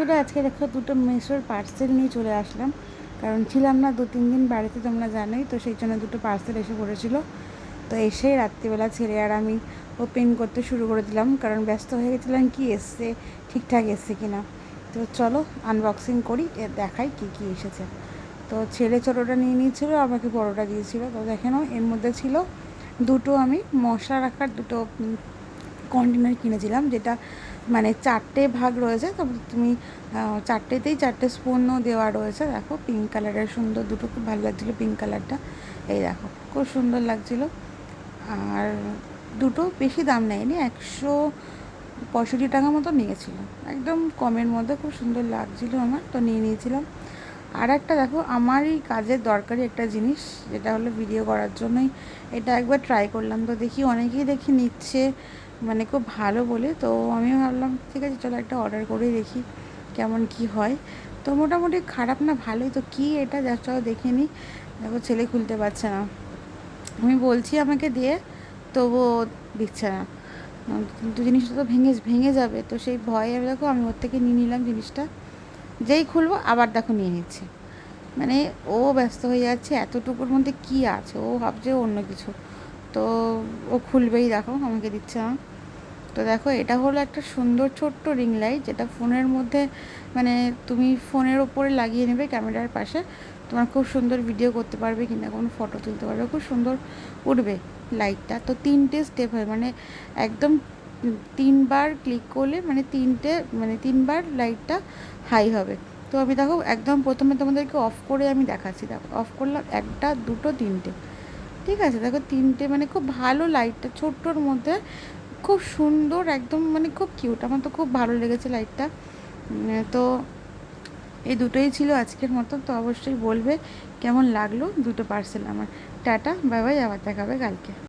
বন্ধুরা, আজকে দেখো দুটো মেশোর পার্সেল নিয়ে চলে আসলাম। কারণ ছিলাম না দু তিন দিন বাড়িতে, তোমরা জানোই, তো সেই জন্য দুটো পার্সেল এসে পড়েছিল। তো এসে রাত্রিবেলা ছেলে আর আমি ওপেন করতে শুরু করে দিলাম, কারণ ব্যস্ত হয়ে গেছিলাম কি এসছে, ঠিকঠাক এসছে কি না তো চলো আনবক্সিং করি দেখাই কি কি এসেছে। তো ছেলে ছোটোটা নিয়ে নিয়েছিল, আমাকে বড়োটা দিয়েছিল। তো দেখে নাও, এর মধ্যে ছিল দুটো আমি মশলা রাখার দুটো কন্টেনার কিনেছিলাম, যেটা মানে চারটে ভাগ রয়েছে। তো তুমি চারটেতেই চারটে স্পুনও দেওয়া রয়েছে। দেখো পিঙ্ক কালারের সুন্দর দুটো, খুব ভালো লাগছিল পিঙ্ক কালারটা এই দেখো, খুব সুন্দর লাগছিল। আর দুটো বেশি দাম নেয়নি, একশো পঁয়ষট্টি টাকা মতো নিয়েছিল। একদম কমের মধ্যে, খুব সুন্দর লাগছিল আমার, তো নিয়ে নিয়েছিলাম। আর একটা দেখো, আমারই কাজের দরকারি একটা জিনিস, যেটা হলো ভিডিও করার জন্যই। এটা একবার ট্রাই করলাম, তো দেখি অনেকেই দেখি নিচ্ছে। মানে খুব ভালো বলে। তো আমিও ভাবলাম, ঠিক আছে, চলো একটা অর্ডার করেই দেখি কেমন কি হয়। তো মোটামুটি খারাপ না, ভালোই। তো কি এটা যা চলো দেখে নিই। দেখো, ছেলে খুলতে পারছে না। আমি বলছি আমাকে দিয়ে, তবুও দিচ্ছে না। কিন্তু জিনিসটা তো ভেঙে ভেঙে যাবে। তো সেই ভয়ে দেখো, আমি ওর থেকে নিয়ে নিলাম জিনিসটা। যেই খুলবো, আবার দেখো নিয়ে নিচ্ছে। মানে ও ব্যস্ত হয়ে যাচ্ছে, এতটুকুর মধ্যে কি আছে? ও ভাবছে অন্য কিছু। তো ও খুলবেই, দেখো, আমাকে দিচ্ছে না। তো দেখো, এটা হলো একটা সুন্দর ছোট্ট রিং লাইট যেটা ফোনের মধ্যে মানে তুমি ফোনের ওপরে লাগিয়ে নেবে ক্যামেরার পাশে। তোমার খুব সুন্দর ভিডিও করতে পারবে কিংবা কোনো ফটো তুলতে পারবে, খুব সুন্দর উঠবে লাইটটা তো তিনটে স্টেপ হয় মানে একদম তিনবার ক্লিক করলে মানে তিনটে মানে তিনবার লাইটটা হাই হবে। তো আমি দেখো, একদম প্রথমে তোমাদেরকে অফ করে আমি দেখাচ্ছি। দেখো অফ করলাম একটা, দুটো, তিনটে। ঠিক আছে, দেখো তিনটে মানে খুব ভালো লাইটটা ছোট্টর মধ্যে খুব সুন্দর, একদম মানে খুব কিউট আমার তো খুব ভালো লেগেছে লাইটটা তো এই দুটোই ছিল আজকের মতো, তো অবশ্যই বলবে কেমন লাগল দুটো পার্সেল আমার। টাটা বাই বাই আবার দেখাবে কালকে।